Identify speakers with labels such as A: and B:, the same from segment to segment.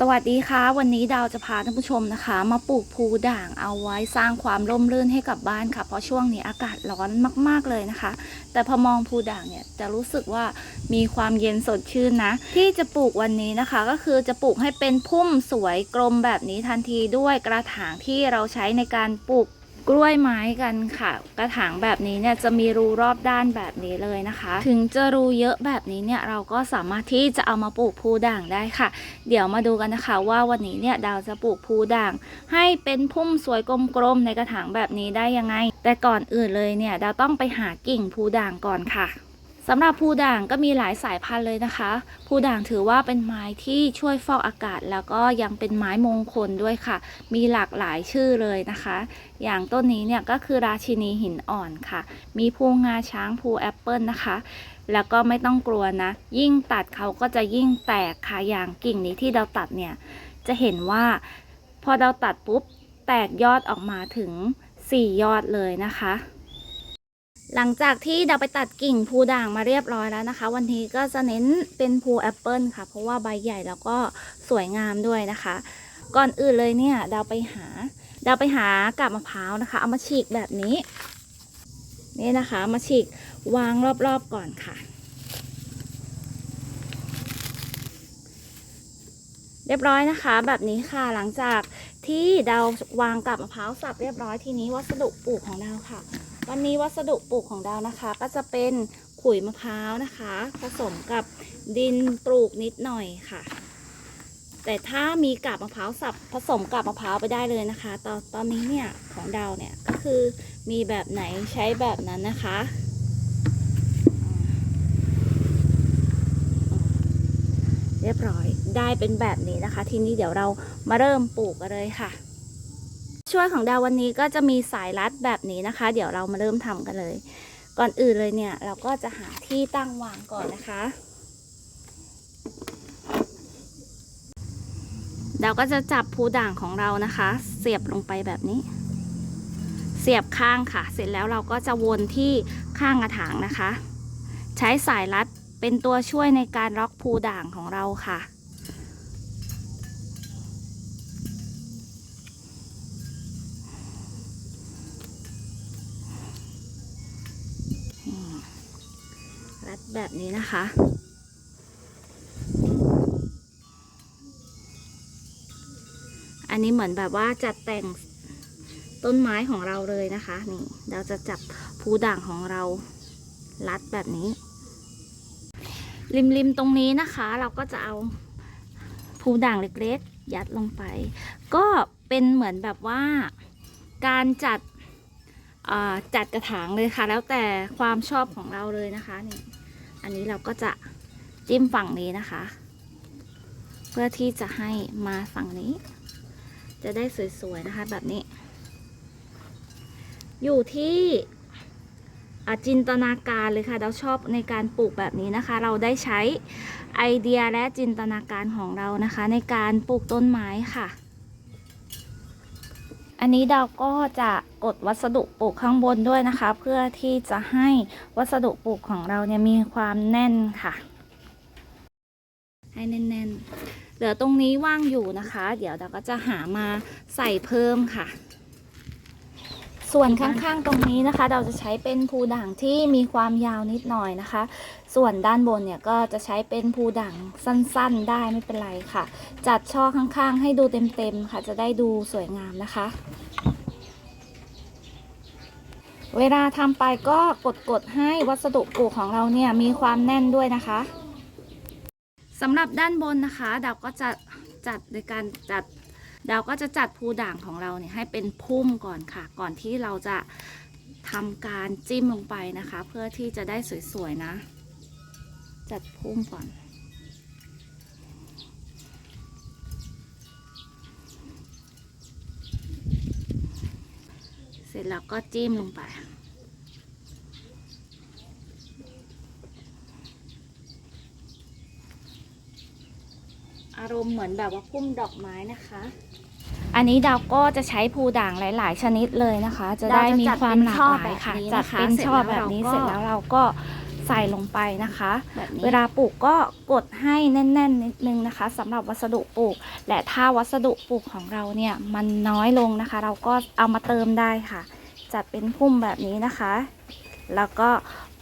A: สวัสดีค่ะ วันนี้ดาวจะพาท่านผู้ชมนะคะ มาปลูกภูด่างเอาไว้สร้างความร่มรื่นให้กับบ้านค่ะ เพราะช่วงนี้อากาศร้อนมาก ๆเลยนะคะ แต่พอมองภูด่างเนี่ยจะรู้สึกว่ามีความเย็นสดชื่นนะ ที่จะปลูกวันนี้นะคะ ก็คือจะปลูกให้เป็นพุ่มสวยกลมแบบนี้ทันทีด้วยกระถางที่เราใช้ในการปลูก กล้วยไม้กันค่ะ กระถางแบบนี้เนี่ยจะมีรูรอบด้านแบบนี้เลยนะคะ ถึงจะรูเยอะแบบนี้เนี่ยเราก็สามารถที่จะเอามาปลูกพูด่างได้ค่ะ เดี๋ยวมาดูกันนะคะว่าวันนี้เนี่ยดาวจะปลูกพูด่าง ให้เป็นพุ่มสวยกลมๆในกระถางแบบนี้ได้ยังไง แต่ก่อนอื่นเลยเนี่ยดาวต้องไปหากิ่งพูด่างก่อนค่ะ สำหรับภูด่างก็มีหลายสายพันธุ์เลยนะคะ ภูด่างถือว่าเป็นไม้ที่ช่วยฟอกอากาศ แล้วก็ยังเป็นไม้มงคลด้วยค่ะ มีหลากหลายชื่อเลยนะคะ อย่างต้นนี้เนี่ยก็คือราชินีหินอ่อนค่ะ มีภูงาช้างภูแอปเปิลนะคะ แล้วก็ไม่ต้องกลัวนะ ยิ่งตัดเขาก็จะยิ่งแตกค่ะ อย่างกิ่งนี้ที่เราตัดเนี่ย จะเห็นว่าพอเราตัดปุ๊บ แตกยอดออกมาถึง 4 ยอดเลยนะคะ หลังจากที่เราไปตัดกิ่งภูด่างมาเรียบร้อยแล้วนะคะ วันนี้ก็จะเน้นเป็นภูแอปเปิลค่ะ เพราะว่าใบใหญ่แล้วก็สวยงามด้วยนะคะ ก่อนอื่นเลยเนี่ยเราไปหาเราไปหากาบมะพร้าวนะคะ เอามาฉีกแบบนี้ นี่นะคะ มาฉีกวางรอบๆก่อนค่ะ เรียบร้อยนะคะ แบบนี้ค่ะหลังจากที่เราวางกาบมะพร้าวสับเรียบร้อยทีนี้วัสดุปลูกของเราค่ะ วันนี้วัสดุปลูกของเรานะคะ ก็จะเป็นขุยมะพร้าวนะคะ ผสมกับดินปลูกนิดหน่อยค่ะ แต่ถ้ามีกาบมะพร้าวสับผสมกาบมะพร้าวไปได้เลยนะคะ ตอนตอนนี้เนี่ยของเราเนี่ยก็คือมีแบบไหนใช้แบบนั้นนะคะเรียบร้อยได้เป็นแบบนี้นะคะ ทีนี้เดี๋ยวเรามาเริ่มปลูกกันเลยค่ะ ช่วยของดาววันนี้ก็จะมีสายรัดแบบนี้นะคะ เดี๋ยวเรามาเริ่มทำกันเลย ก่อนอื่นเลยเนี่ย เราก็จะหาที่ตั้งวางก่อนนะคะเราก็จะจับภูด่างของเรานะคะ เสียบลงไปแบบนี้ เสียบข้างค่ะ เสร็จแล้วเราก็จะวนที่ข้างกระถางนะคะ ใช้สายรัดเป็นตัวช่วยในการล็อกภูด่างของเราค่ะ แบบนี้นะคะ อันนี้เหมือนแบบว่าจัดแต่งต้นไม้ของเราเลยนะคะนี่เราจะจับภูด่างของเรารัดแบบนี้ ริมๆตรงนี้นะคะ เราก็จะเอาภูด่างเล็กๆ ยัดลงไป ก็เป็นเหมือนแบบว่าการจัดจัดกระถางเลยค่ะ แล้วแต่ความชอบของเราเลยนะคะนี่ อันนี้เราก็จะจิ้มฝั่งนี้นะคะ เพื่อที่จะให้มาฝั่งนี้ จะได้สวยๆนะคะแบบนี้ อยู่ที่อจินตนาการเลยค่ะเราชอบในการปลูกแบบนี้นะคะ เราได้ใช้ไอเดียและจินตนาการของเรานะคะ ในการปลูกต้นไม้ค่ะ อันนี้เราก็จะกดวัสดุปลูกข้างบนด้วยนะคะ เพื่อที่จะให้วัสดุปลูกของเราเนี่ยมีความแน่นค่ะ ให้แน่นๆเหลือตรงนี้ว่างอยู่นะคะ เดี๋ยวเราก็จะหามาใส่เพิ่มค่ะ ส่วนข้างๆตรงนี้นะคะ เราจะใช้เป็นภูด่างที่มีความยาวนิดหน่อยนะคะ ส่วนด้านบนเนี่ยก็จะใช้เป็นภูด่างสั้นๆ ได้ไม่เป็นไรค่ะ จัดช่อข้างๆ ให้ดูเต็มๆค่ะ จะได้ดูสวยงามนะคะ เวลาทำไปก็กดๆให้วัสดุปลูกของเราเนี่ยมีความแน่นด้วยนะคะสำหรับด้านบนนะคะ ดาวก็จะจัดในการจัด เราก็จะจัดภูด่างของเราเนี่ยให้เป็นพุ่มก่อนค่ะ ก่อนที่เราจะทำการจิ้มลงไปนะคะ เพื่อที่จะได้สวยๆนะ จัดพุ่มก่อน เสร็จแล้วก็จิ้มลงไป อารมณ์เหมือนแบบว่าพุ่มดอกไม้นะคะ อันนี้ดาวก็จะใช้ภูด่างหลาย ๆ ชนิดเลยนะคะ จะได้มีความหลากหลายค่ะจัดเป็นช่อแบบนี้เสร็จแล้วเราก็ใส่ลงไปนะคะ
B: แบบนี้
A: เวลาปลูกก็กดให้แน่น ๆ นิดนึงนะคะสำหรับวัสดุปลูก และถ้าวัสดุปลูกของเราเนี่ยมันน้อยลงนะคะ เราก็เอามาเติมได้ค่ะ จัดเป็นพุ่มแบบนี้นะคะ แล้วก็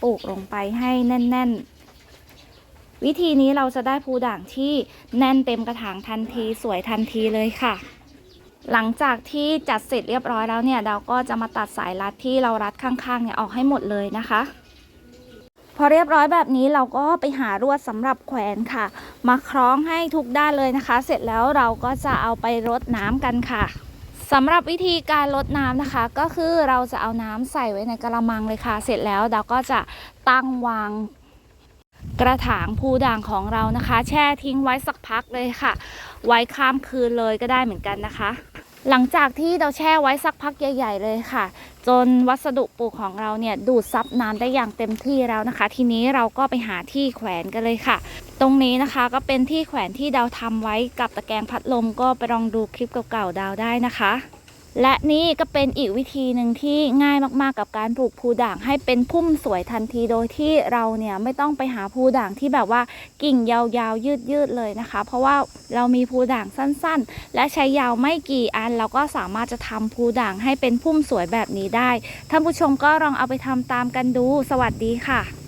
A: ปลูกลงไปให้แน่น ๆ วิธีนี้เราจะได้ภูด่างที่แน่นเต็มกระถางทันทีสวยทันทีเลยค่ะ หลังจากที่จัดเสร็จเรียบร้อยแล้วเนี่ยเราก็จะมาตัดสายรัดที่เรารัดข้างๆเนี่ยออกให้หมดเลยนะคะ พอเรียบร้อยแบบนี้เราก็ไปหารวดสำหรับแขวนค่ะ มาคล้องให้ทุกด้านเลยนะคะ เสร็จแล้วเราก็จะเอาไปรดน้ำกันค่ะสำหรับวิธีการรดน้ำนะคะ ก็คือเราจะเอาน้ำใส่ไว้ในกระมังเลยค่ะ เสร็จแล้วเราก็จะตั้งวาง กระถางภูด่างของเรานะคะ แช่ทิ้งไว้สักพักเลยค่ะ ไว้ข้ามคืนเลยก็ได้เหมือนกันนะคะ หลังจากที่เราแช่ไว้สักพักใหญ่ ๆ เลยค่ะ จนวัสดุปลูกของเราเนี่ยดูดซับน้ำได้อย่างเต็มที่แล้วนะคะ ทีนี้เราก็ไปหาที่แขวนกันเลยค่ะ ตรงนี้นะคะก็เป็นที่แขวนที่ดาวทำไว้กับตะแกรงพัดลมก็ไปลองดูคลิปเก่าๆดาวได้นะคะ และนี่ก็เป็นอีกวิธีหนึ่งที่ง่ายมากๆกับการปลูกภูด่างให้เป็นพุ่มสวยทันทีโดยที่เราเนี่ยไม่ต้องไปหาภูด่างที่แบบว่ากิ่งยาวๆยืดๆเลยนะคะ เพราะว่าเรามีภูด่างสั้นๆ และใช้ยาวไม่กี่อัน เราก็สามารถจะทำภูด่างให้เป็นพุ่มสวยแบบนี้ได้ท่านผู้ชมก็ลองเอาไปทำตามกันดู สวัสดีค่ะ